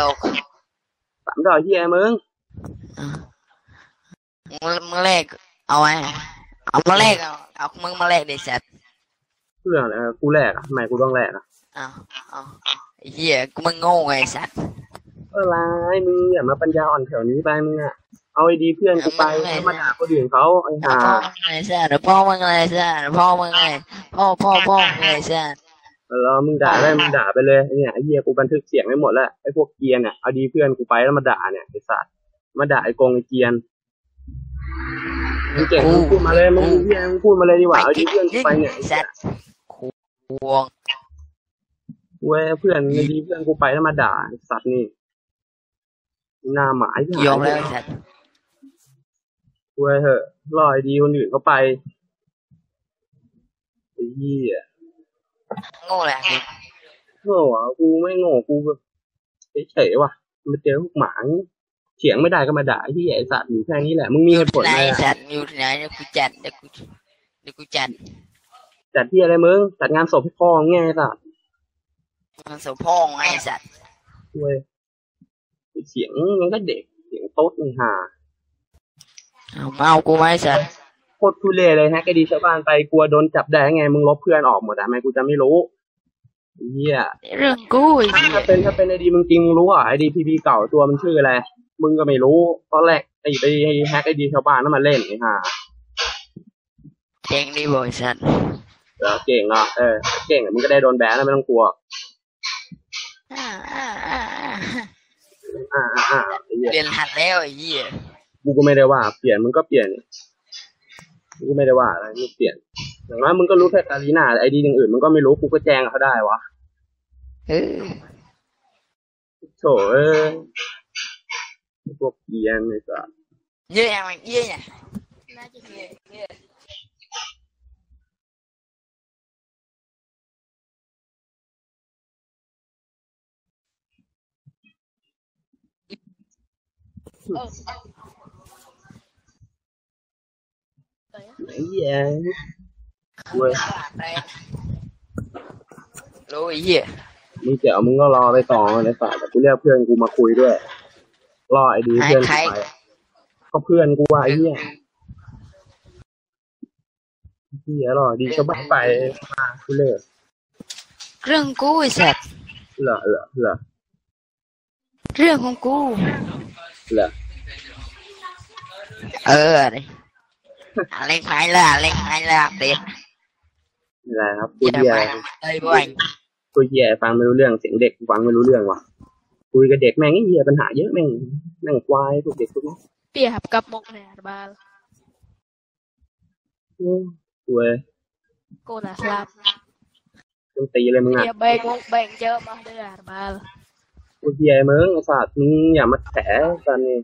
ดอกสามดอกเฮียมึงอะมึงมึงแลกเอาไว้เอามาแลกเอาเอามึงมาแลกดิสัตว์เพื่ออะไรกูแลกอะทำไมกูต้องแลกอะเอาเอาไอ้เหี้ยกูมึงโง่ไงไอ้สัตว์อะไรมึงอย่ามาปัญญาอ่อนแถวนี้ไปมึงอะเอาไอดีเพื่อนกูไปแล้วมาด่าคนอื่นเขาไอ้เอาห่าพ่อมึงไงสัตว์เดี๋ยวพ่อมึงไงสัตว์เดี๋ยวพ่อมึงไงพ่อพ่อพ่อมึงไงสัตว์ แล้วมึงด่าได้มึงด่าไปเลยไอ้เนี่ยไอ้เฮียกูบันทึกเสียงไว้หมดแล้วไอ้พวกเกรียนเนี่ยเอาดีเพื่อนกูไปแล้วมาด่าเนี่ยไอ้สัตว์มาด่าไอ้กงไอ้เกรียนมึงเก่งมึงพูดมาเลยมึงเฮียมึงพูดมาเลยดีกว่าเอาดีเพื่อนกูไปเนี่ยไอ้สัสัตตว์ว์ควงเว้ยเพื่อนไอ้ดีเพื่อนกูไปแล้วมาด่าไอ้สัตว์นี่หน้าหมายยอมแล้วไอ้สัตว์เว้ยเหอะรอไอ้ดีคนอื่นเขาไปไอ้เหี้ย โง่แหละโง่เหรอกูไม่โง่กูแบบเฉยๆว่ะมาเจอพวกหมางี้เถียงไม่ได้ก็มาด่าไอ้ที่ไอ้สัตว์อยู่แค่นี้แหละมึงมีเหตุผลไหนอะไรอะสัตว์อยู่ที่ไหนเดี๋ยวกูจัดเดี๋ยวกูเดี๋ยวกูจัดจัดที่อะไรมึงจัดงานศพให้พ่อมึงไงไอ้สัตว์มันสพ่อไงไอ้สัตว์เว้ยเสียงมันก็เด็กเสียงโต๊ดมึงห่าเอามาเอากูไหมไอ้สัตว์โคตรทุเรศเลยฮะไอ้ดีชาวบ้านไปกลัวโดนจับได้ไงมึงลบเพื่อนออกหมดอะทำไมกูจะไม่รู้ไอ้เหี้ยเรื่องกูไอ้เหี้ยถ้าเป็นถ้าเป็นไอดีมึงจริงมึงรู้อะไอดีพีพีเก่าตัวมันชื่ออะไรมึงก็ไม่รู้ตอนแรกไอไปแฮกไอดีชาวบ้านนั่นมาเล่นไอ้ห่าเจ๋งดีบ่ไอ้สัตว์เออเก่งอะเออเก่งอะมึงก็ได้โดนแบนแล้วไม่ต้องกลัวอ่าอ่าอ่าอ่าอ่าอ่าอ่าไอ้เหี้ยเรียนหัดแล้วไอ้เหี้ยกูก็ไม่ได้ว่า เปลี่ยนมึงก็เปลี่ยน กูก็ไม่ได้ว่าอะไรมึงเปลี่ยน อย่างน้อยมึงก็รู้แค่กาลีนาไอดีอย่างอื่นมึงก็ไม่รู้กูก็แจ้งเขาได้วะเออโถเอ้ยพวกเกียนไอ้สัสเยอะยังเยอะยังน่าจะเยอะเยอะไอ้ เหี้ยเว้ยรู้ไอ้เหี้ยมึงเจ๋อมึงก็รอไปต่อไอ้สัสแต่กูเรียกเพื่อนกูมาคุยด้วย รอไอดีเพื่อนกูไปก็เพื่อนกูว่าไอ้เหี้ยเหี้ยรอดีชาวบ้านไปมาคุเล่เรื่องกูไอ้สัตว์เหรอเหรอเหรอเรื่องของกูเหรอเออ ดิอะไรใครล่ะอะไรใครล่ะเด็ดอะไรครับกูอย่าเหี้ยมาเลยบ่อยกูเหี้ยฟังไม่รู้เรื่องเสียงเด็กฟังไม่รู้เรื่องว่ะคุยกับเด็กแม่งไอ้เหี้ยปัญหาเยอะแม่งแม่งควายพวกเด็กพวกนี้ Tiap kapok na herbal. โอ้เว้ย Cô là slap. ต้องตีเลยมึงอะ Dia baik mong baik jawab mah dia herbal. กูเหี้ยมึงไอ้สัตว์มึงอย่ามาแถกันนี่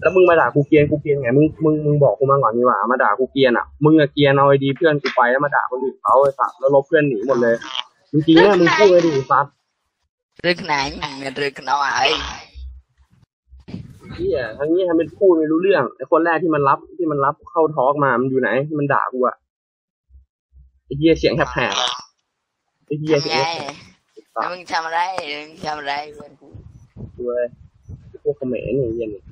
แล้วมึงมาด่ากูเกรียนกูเกรียนไงมึงมึงมึงบอกกูมาก่อนดีกว่ามาด่ากูเกรียนอะมึงอะเกรียนเอาไอดีเพื่อนกูไปแล้วมาด่าคนอื่นเขาไอ้สัตว์แล้วลบเพื่อนหนีหมดเลยจริงๆเนี่ยมึงพูดเลยดิไอ้สัตว์เรื่องไหนมันเรื่องน้อยเหี้ยทั้งนี้ทำเป็นพูดไม่รู้เรื่องไอ้คนแรกที่มันรับที่มันรับเข้าทอล์กมามันอยู่ไหนที่มันด่ากูอะไอ้เหี้ยเสียงแหบๆไอ้เหี้ยเสียไงแหบแล้วมึงทำอะไรมึงทำอะไรเพื่อนกูด้วย พวกเขมรนี่เหี้ยนี่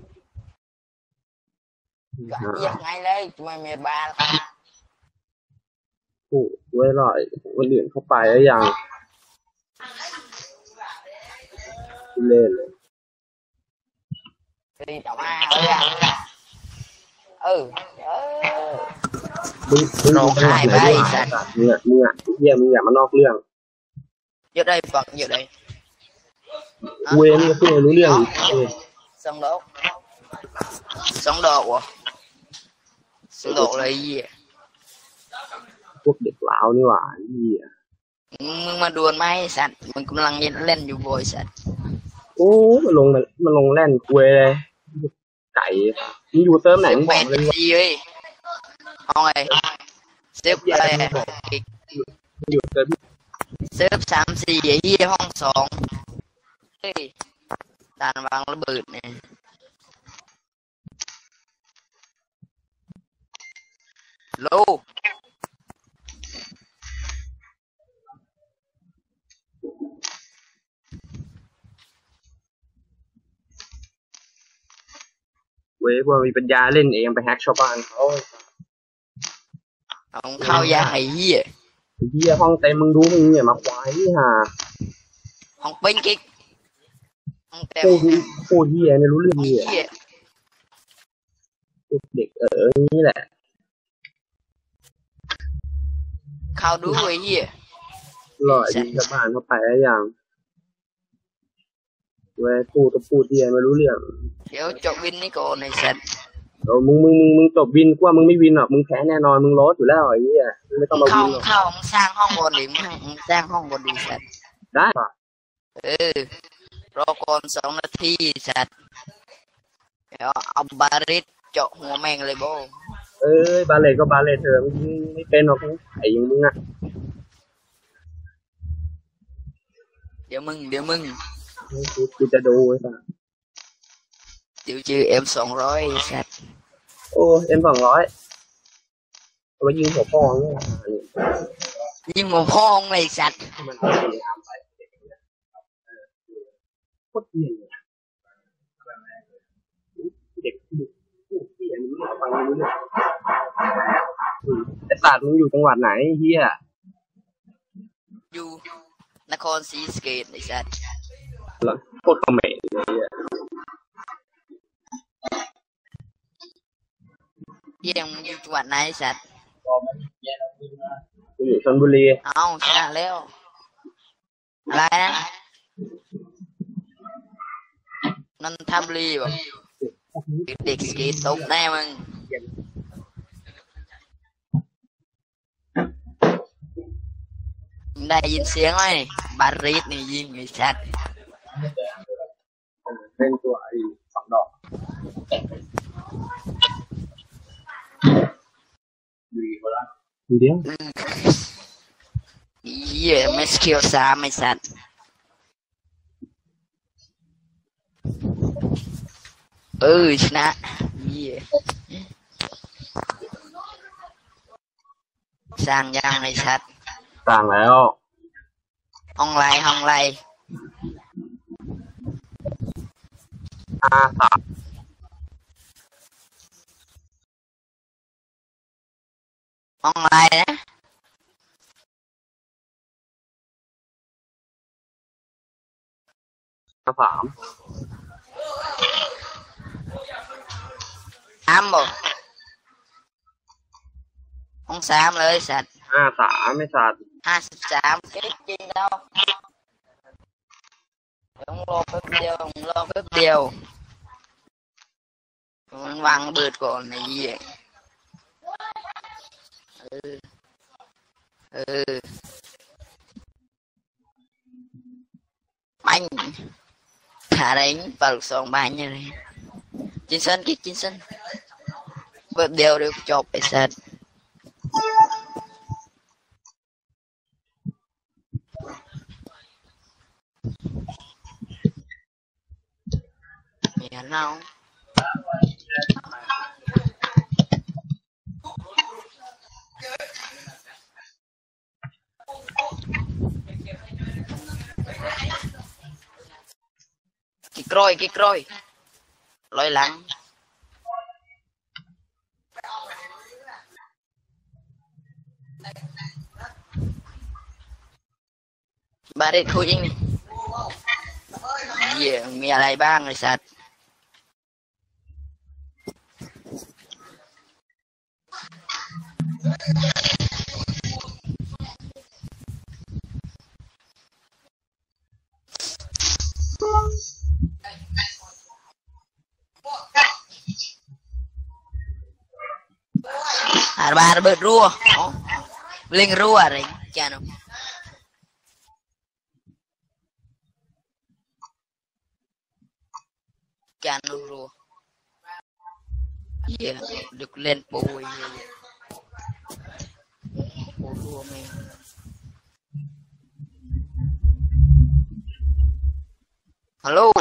ยังไงเลยทำไมไม่บ้าล่ะพูดด้วยหน่อยคนอื่นเข้าไปแล้วยังเล่นเลย đi chồng a ừ ừ มึงมึงร้องไห้ไปมึงสัตว์มึงอะมึงอะเหี้ยมึงอย่ามานอกเรื่อง vô đây phật vô đây เวรนี่ก็พูดไม่รู้เรื่องอีกเออ xong đốt xong đột à xong đột là gì vậy พวกเด็กลาวนี่หว่าไอ้เหี้ยมึงมาดวลไหมไอ้สัตว์มึงกำลังเล่นอยู่โบยสัตว์โอ้มันลงมามันลงแล่นคุยเลยไก่มึงอยู่เติมไหนมึงบเป็อกนเลยว่า gì đi không ơi xếp đây มึงอยู่เติม xếp sám xì vậy gì ยการวางระเบิดเนี่ยโลเว้ยว่ามีปัญญาเล่นเองไปแฮกชาวบ้านเขาเอาเข้ายาไอ้เหี้ยไอ้เหี้ยห้องเต็มมึงดูมึงเนี่ยมาควายนี่ห่าห้องเป็นกิ๊ก เต็มโคตรโคตรเฮียไม่รู้เรื่องไอ้เฮียเหี้ยพวกเด็กเออนี่แหละเข้าดูไอ้เหี้ย หล่อยิงชาวบ้านเข้าไปแล้วอย่างเว้ยพูดก็พูดเฮียไม่รู้เรื่องเดี๋ยวจบวินนี่ก่อนไอ้สัตว์เออมึงมึงมึงมึงจบวินกว่ามึงไม่วินหรอกมึงแพ้แน่นอนมึงลดอยู่แล้วไอ้เหี้ยมึงไม่ต้องมาเข้าวินหรอกเข้ามึงสร้างห้องบนดิมึงมึงสร้างห้องบนดิสัตว์ได้ปะเออ รอก่อนสองนาทีสัตว์เดี๋ยวเอาบาริสเจาะหัวแม่งเลยโบเอ้ยบาเลตก็บาเลตเถอะมึงไม่เป็นหรอกไอ้อยังมึงอะเดี๋ยวมึง เดี๋ยวมึงกูกูจะดูไอ้สัสเดี๋ยวเจอเอ็มสองร้อยสัตว์โอ้เอ็มสองร้อยเอาไปยิงหัวปองเนี่ยนี่ยิงหัวพ่องเลยสัตว์มันเอาไปทำไป โคตรเหี้ยเลยเด็กพูดพูดเหี้ยมึงไม่ฟังไม่รู้เรื่องอืมไอ้สัตว์มึงอยู่จังหวัดไหนเฮียอยู่นครศรีสะเกษไอ้สัตว์เหรอโคตรเขมรเลยเฮียเยี่ยมงอยู่จังหวัดไหนไอ้สัตว์กูอยู่ชลบุรีเอาชนะแล้วอะไรนะ นนทบุรีบอกเด็กสเกตตกแน่มึงมึงได้ยินเสียงไหมบาริสนี่ยิงไอ้สัตว์เล่นตัวไอ้สองดอกเดี๋ยวอืมเหี้ยไม่สกิลสามไอ้สัตว์ เออชนะเหี้ยสร้างยังไอ้สัตว์ต่างแล้ว ห้องไรห้องไรอาสามห้องไรนะอาสาม สามบ่ห้องสามเลยสัตว์อาสามไม่สัตว์ห้าสิบสามเก๊จริงแล้วเดี๋ยวมึงรอแป๊บเดียวมึงรอแป๊บเดียวมันวางระเบิดก่อนไอ้เหี้ยเออเออ bánh thả đánh vào lục sòng bánh như này trên sân kích Jason kìa Jason Đều được chộp bị sệt Nhìn không? Kikroy, Kikroy. ลอยหลัง บาเรตคุยิงนี่เยี่ยมีอะไรบ้างไอสัตว์ อาบาระเบิดรั่วอ๋อเล่งรั่วอะไรจ้าหนู Chán luôn rồi. Yeah, được lên bồi. Bồi rùa mày. Hello.